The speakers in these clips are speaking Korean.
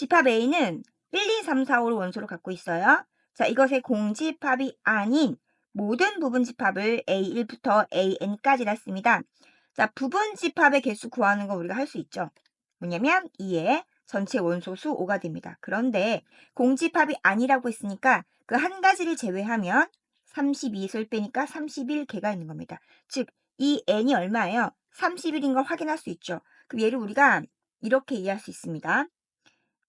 집합 A는 1, 2, 3, 4, 5를 원소로 갖고 있어요. 자, 이것의 공집합이 아닌 모든 부분 집합을 A1부터 AN까지라 했습니다. 자, 부분 집합의 개수 구하는 거 우리가 할 수 있죠. 뭐냐면 2의 전체 원소수 5가 됩니다. 그런데 공집합이 아니라고 했으니까 그 한 가지를 제외하면 32를 빼니까 31개가 있는 겁니다. 즉, 이 n이 얼마예요? 31인 걸 확인할 수 있죠. 그럼 얘를 우리가 이렇게 이해할 수 있습니다.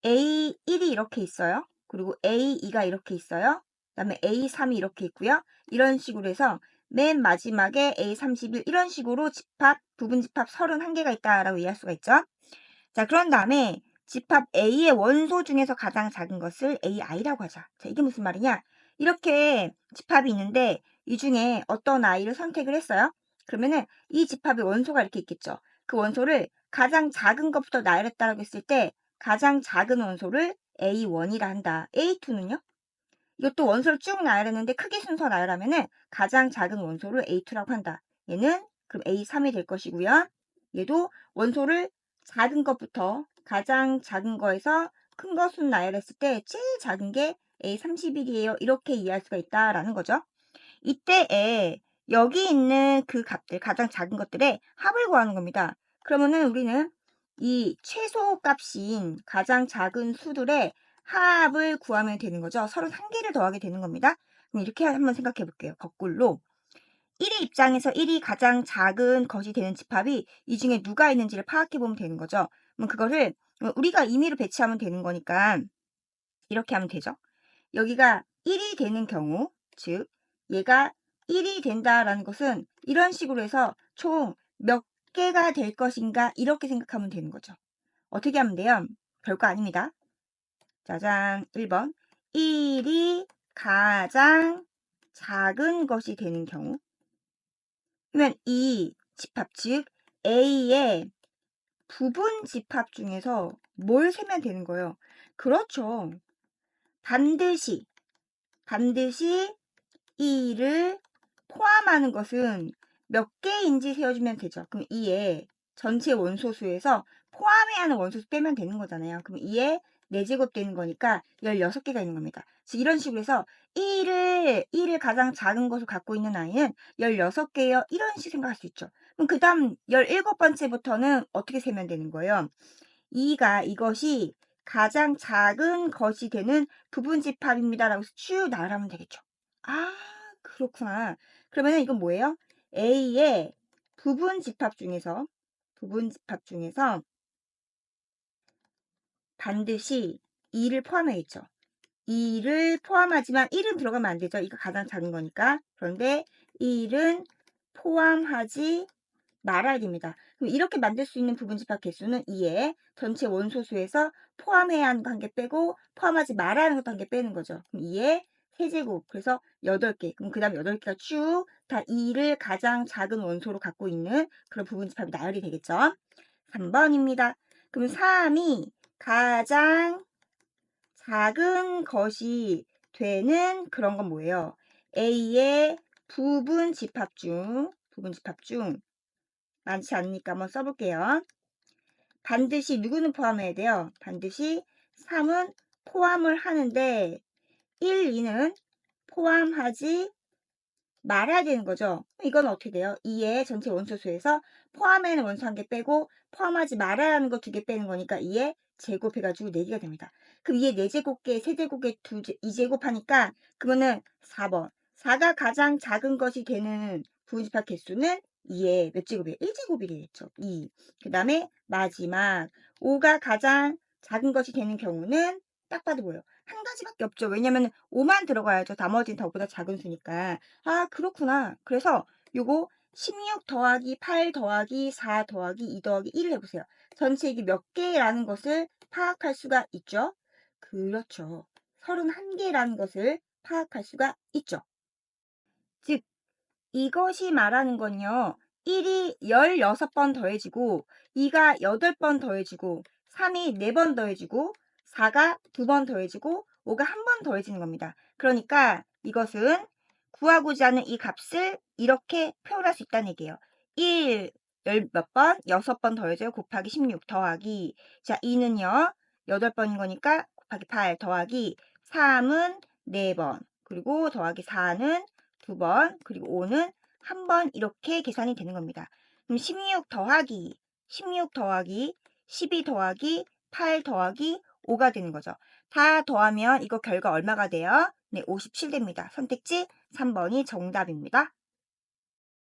A1이 이렇게 있어요. 그리고 A2가 이렇게 있어요. 그 다음에 A3이 이렇게 있고요. 이런 식으로 해서 맨 마지막에 A31 이런 식으로 집합, 부분 집합 31개가 있다라고 이해할 수가 있죠. 자, 그런 다음에 집합 A의 원소 중에서 가장 작은 것을 AI라고 하자. 자, 이게 무슨 말이냐? 이렇게 집합이 있는데 이 중에 어떤 아이를 선택을 했어요. 그러면은 이 집합의 원소가 이렇게 있겠죠. 그 원소를 가장 작은 것부터 나열했다라고 했을 때 가장 작은 원소를 A1이라 한다. A2는요? 이것도 원소를 쭉 나열했는데 크게 순서 나열하면은 가장 작은 원소를 A2라고 한다. 얘는 그럼 A3이 될 것이고요. 얘도 원소를 작은 것부터 가장 작은 거에서 큰 것을 나열했을 때 제일 작은 게 A31이에요. 이렇게 이해할 수가 있다라는 거죠. 이때에 여기 있는 그 값들, 가장 작은 것들의 합을 구하는 겁니다. 그러면은 우리는 이 최소 값인 가장 작은 수들의 합을 구하면 되는 거죠. 31개를 더하게 되는 겁니다. 그럼 이렇게 한번 생각해 볼게요. 거꾸로. 1의 입장에서 1이 가장 작은 것이 되는 집합이 이 중에 누가 있는지를 파악해 보면 되는 거죠. 그럼 그거를 우리가 임의로 배치하면 되는 거니까 이렇게 하면 되죠. 여기가 1이 되는 경우, 즉 얘가 1이 된다라는 것은 이런 식으로 해서 총 몇 개가 될 것인가 이렇게 생각하면 되는 거죠. 어떻게 하면 돼요? 별거 아닙니다. 짜잔 1번 1이 가장 작은 것이 되는 경우 그러면 이 집합 즉 A의 부분 집합 중에서 뭘 세면 되는 거예요? 그렇죠. 반드시 반드시 2를 포함하는 것은 몇 개인지 세워주면 되죠. 그럼 2의 전체 원소수에서 포함해야 하는 원소수 빼면 되는 거잖아요. 그럼 2의 4제곱 되는 거니까 16개가 있는 겁니다. 즉 이런 식으로 해서 1을 1을 가장 작은 것을 갖고 있는 아이는 16개예요. 이런 식으로 생각할 수 있죠. 그럼 그 다음 17번째부터는 어떻게 세면 되는 거예요? 2가 이것이 가장 작은 것이 되는 부분 집합입니다. 라고 해서 쭉 나열하면 되겠죠. 아, 그렇구나. 그러면 이건 뭐예요? A의 부분 집합 중에서 부분 집합 중에서 반드시 2를 포함해 있죠. 2를 포함하지만 1은 들어가면 안 되죠. 이거 가장 작은 거니까. 그런데 1은 포함하지 말아야 됩니다. 그럼 이렇게 만들 수 있는 부분 집합 개수는 2에 전체 원소수에서 포함해야 하는 거 한 개 빼고 포함하지 말아야 하는 것도 한 개 빼는 거죠. 그럼 2에 세제곱 그래서 8개 그럼 그 다음 8개가 쭉 다 2를 가장 작은 원소로 갖고 있는 그런 부분 집합이 나열이 되겠죠. 3번입니다. 그럼 3이 가장 작은 것이 되는 그런 건 뭐예요? A의 부분 집합 중 부분 집합 중 많지 않으니까 한번 써볼게요. 반드시 누구는 포함해야 돼요? 반드시 3은 포함을 하는데 1, 2는 포함하지 말아야 되는 거죠. 이건 어떻게 돼요? 2의 전체 원소수에서 포함에는 원소 한 개 빼고 포함하지 말아야 하는 거 두 개 빼는 거니까 2에 제곱해가지고 4개가 됩니다. 그럼 2의 4제곱계, 3제곱계, 2제곱 하니까 그거는 4번. 4가 가장 작은 것이 되는 부분집합 개수는 2의 몇 제곱이에요? 1제곱이겠죠. 2. 그 다음에 마지막 5가 가장 작은 것이 되는 경우는 딱 봐도 뭐예요? 한 가지밖에 없죠. 왜냐면 5만 들어가야죠. 나머지는 더보다 작은 수니까. 아 그렇구나. 그래서 요거 16 더하기 8 더하기 4 더하기 2 더하기 1을 해보세요. 전체 이게 몇 개라는 것을 파악할 수가 있죠. 그렇죠. 31개라는 것을 파악할 수가 있죠. 즉 이것이 말하는 건요. 1이 16번 더해지고 2가 8번 더해지고 3이 4번 더해지고 4가 2번 더해지고 5가 한 번 더해지는 겁니다. 그러니까 이것은 구하고자 하는 이 값을 이렇게 표현할 수 있다는 얘기예요. 1, 열몇 번? 6번 더해져요. 곱하기 16 더하기. 자, 2는요. 8번인 거니까 곱하기 8 더하기 3은 4번 그리고 더하기 4는 2번 그리고 5는 1번 이렇게 계산이 되는 겁니다. 그럼 16 더하기 16 더하기 12 더하기 8 더하기 5가 되는 거죠. 다 더하면 이거 결과 얼마가 돼요? 네, 57 됩니다. 선택지 3번이 정답입니다.